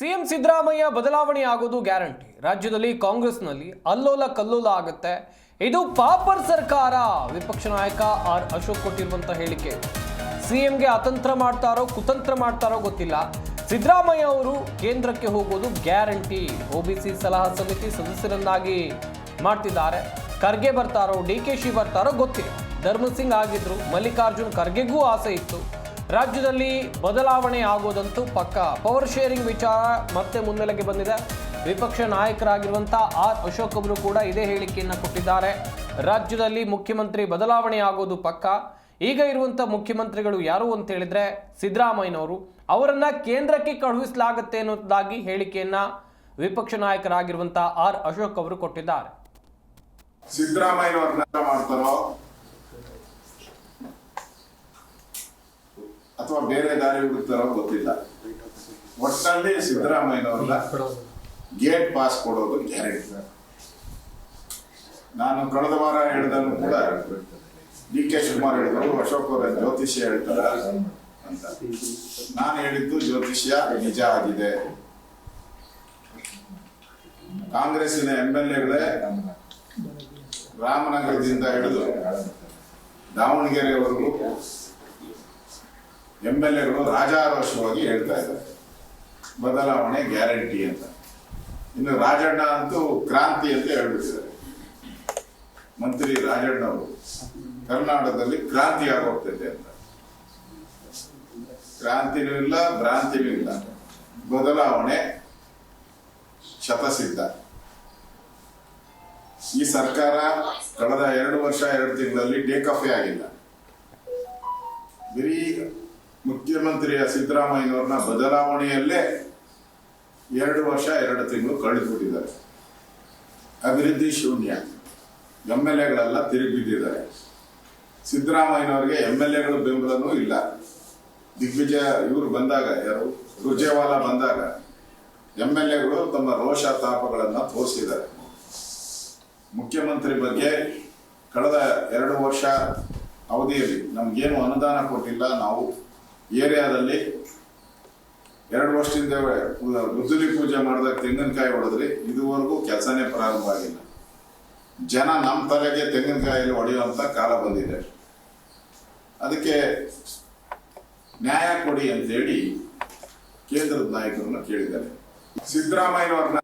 CM Siddaramaiah ಬದಲಾವಣೆ ಆಗೋದು guarantee. ರಾಜ್ಯದಲ್ಲಿ ಕಾಂಗ್ರೆಸ್ನಲ್ಲಿ ಅಲ್ಲೋಲ ಕಲ್ಲೋಲ ಆಗುತ್ತೆ. ಇದು ಪಾಪರ್ ಸರ್ಕಾರ. ವಿಪಕ್ಷ ನಾಯಕ ಆರ್ ಅಶೋಕ್ ಕೊಟ್ಟಿರುವಂತಹ ಹೇಳಿಕೆ. ಸಿಎಂಗೆ ಅತಂತ್ರ ಮಾಡ್ತಾರೋ, ಕುತಂತ್ರ ಮಾಡ್ತಾರೋ ಗೊತ್ತಿಲ್ಲ. ಸಿದ್ದರಾಮಯ್ಯ ಅವರು ಕೇಂದ್ರಕ್ಕೆ ಹೋಗೋದು ಗ್ಯಾರಂಟಿ. ಒಬಿಸಿ ಸಲಹಾ ಸಮಿತಿ ಸದಸ್ಯರನ್ನಾಗಿ ಮಾಡ್ತಿದ್ದಾರೆ. ಖರ್ಗೆ ಬರ್ತಾರೋ, ಡಿ ಕೆ ಶಿ ಬರ್ತಾರೋ ಗೊತ್ತಿಲ್ಲ. ಧರ್ಮಸಿಂಗ್ ಆಗಿದ್ರು, ಮಲ್ಲಿಕಾರ್ಜುನ್ ಖರ್ಗೆಗೂ ಆಸೆ ಇತ್ತು. ರಾಜ್ಯದಲ್ಲಿ ಬದಲಾವಣೆ ಆಗೋದಂತೂ ಪಕ್ಕ. ಪವರ್ ಶೇರಿಂಗ್ ವಿಚಾರ ಮತ್ತೆ ಮುನ್ನೆಲೆಗೆ ಬಂದಿದೆ. ವಿಪಕ್ಷ ನಾಯಕರಾಗಿರುವಂಥ ಆರ್ ಅಶೋಕ್ ಅವರು ಕೂಡ ಇದೇ ಹೇಳಿಕೆಯನ್ನು ಕೊಟ್ಟಿದ್ದಾರೆ. ರಾಜ್ಯದಲ್ಲಿ ಮುಖ್ಯಮಂತ್ರಿ ಬದಲಾವಣೆ ಆಗೋದು ಪಕ್ಕ. ಈಗ ಇರುವಂಥ ಮುಖ್ಯಮಂತ್ರಿಗಳು ಯಾರು ಅಂತ ಹೇಳಿದ್ರೆ ಸಿದ್ದರಾಮಯ್ಯನವರು. ಅವರನ್ನ ಕೇಂದ್ರಕ್ಕೆ ಕಳುಹಿಸಲಾಗುತ್ತೆ ಅನ್ನೋದಾಗಿ ಹೇಳಿಕೆಯನ್ನ ವಿಪಕ್ಷ ನಾಯಕರಾಗಿರುವಂಥ ಆರ್ ಅಶೋಕ್ ಅವರು ಕೊಟ್ಟಿದ್ದಾರೆ. ಸಿದ್ದರಾಮಯ್ಯನವ್ರನ್ನ ಮಾಡ್ತಾರೋ? ಅಥವಾ ಬೇರೆ ದಾರಿ ಹುಡುಕ್ತಾರೋ ಗೊತ್ತಿಲ್ಲ. ಒಟ್ಟಲ್ಲಿ ಸಿದ್ದರಾಮಯ್ಯನವ್ರನ್ನ ಗೇಟ್ ಪಾಸ್ ಕೊಡೋದು ಗ್ಯಾರಂಟಿ. ನಾನು ಕಳೆದ ವಾರ ಹೇಳಿದನು ಕೂಡ ಡಿ ಕೆ ಶಿವಕುಮಾರ್ ಹೇಳಿದರು, ಅಶೋಕ್ ಅವರ ಜ್ಯೋತಿಷ್ಯ ಹೇಳ್ತಾರ ಅಂತ. ನಾನು ಹೇಳಿದ್ದು ಜ್ಯೋತಿಷ್ಯ ನಿಜ ಆಗಿದೆ. ಕಾಂಗ್ರೆಸ್ಸಿನ ಎಂ ಎಲ್ ಎಗಳೇ ರಾಮನಗರದಿಂದ ಹಿಡಿದು ದಾವಣಗೆರೆವರೆಗೂ ಎಂ ಎಲ್ ಎಗಳು ರಾಜಾರೋಷವಾಗಿ ಹೇಳ್ತಾ ಇದ್ದಾರೆ. ಬದಲಾವಣೆ ಗ್ಯಾರಂಟಿ ಅಂತ. ಇನ್ನು ರಾಜಣ್ಣ ಅಂತೂ ಕ್ರಾಂತಿ ಅಂತ ಹೇಳ್ಬಿಟ್ಟಿದ್ದಾರೆ. ಮಂತ್ರಿ ರಾಜಣ್ಣ ಅವರು ಕರ್ನಾಟಕದಲ್ಲಿ ಕ್ರಾಂತಿ ಆಗೋಗ್ತೈತೆ ಅಂತ. ಕ್ರಾಂತಿನೂ ಇಲ್ಲ, ಭ್ರಾಂತಿನೂ ಇಲ್ಲ. ಬದಲಾವಣೆ ಶತಸಿದ್ಧ. ಈ ಸರ್ಕಾರ ಕಳೆದ ಎರಡು ವರ್ಷ, ಎರಡು ತಿಂಗಳಲ್ಲಿ ಟೇಕ್ ಆಗಿಲ್ಲ. ಬರೀ ಮುಖ್ಯಮಂತ್ರಿಯ ಸಿದ್ದರಾಮಯ್ಯನವ್ರನ್ನ ಬದಲಾವಣೆಯಲ್ಲೇ ಎರಡು ವರ್ಷ, ಎರಡು ತಿಂಗಳು ಕಳೆದುಬಿಟ್ಟಿದ್ದಾರೆ. ಅಭಿವೃದ್ಧಿ ಶೂನ್ಯ. ಎಂ ಎಲ್ ಎಗಳೆಲ್ಲ ತಿರುಗಿ ಬಿದ್ದಿದ್ದಾರೆ ಸಿದ್ದರಾಮಯ್ಯನವರಿಗೆ ಎಂ ಎಲ್ ಎಗಳು ಬೆಂಬಲನೂ ಇಲ್ಲ. ದಿಗ್ವಿಜಯ ಇವರು ಬಂದಾಗ, ಯಾರು? ರುಜೇವಾಲಾ ಬಂದಾಗ ಎಂ ಎಲ್ ಎಗಳು ತಮ್ಮ ರೋಷ ತಾಪಗಳನ್ನು ತೋರಿಸಿದ್ದಾರೆ. ಮುಖ್ಯಮಂತ್ರಿ ಬಗ್ಗೆ ಕಳೆದ ಎರಡು ವರ್ಷ ಅವಧಿಯಲ್ಲಿ ನಮ್ಗೇನು ಅನುದಾನ ಕೊಟ್ಟಿಲ್ಲ, ನಾವು ಏರಿಯಾದಲ್ಲಿ ಎರಡು ವರ್ಷದಿಂದ ಮುದ್ದುಲಿ ಪೂಜೆ ಮಾಡಿದಾಗ ತೆಂಗಿನಕಾಯಿ ಹೊಡೆದ್ರಿ, ಇದುವರೆಗೂ ಕೆಲಸನೇ ಪ್ರಾರಂಭ ಆಗಿಲ್ಲ. ಜನ ನಮ್ಮ ತಲೆಗೆ ತೆಂಗಿನಕಾಯಲ್ಲಿ ಹೊಡೆಯುವಂಥ ಕಾಲ ಬಂದಿದೆ. ಅದಕ್ಕೆ ನ್ಯಾಯ ಕೊಡಿ ಅಂತೇಳಿ ಕೇಂದ್ರದ ನಾಯಕರನ್ನ ಕೇಳಿದ್ದಾರೆ. ಸಿದ್ದರಾಮಯ್ಯನವ್ರನ್ನ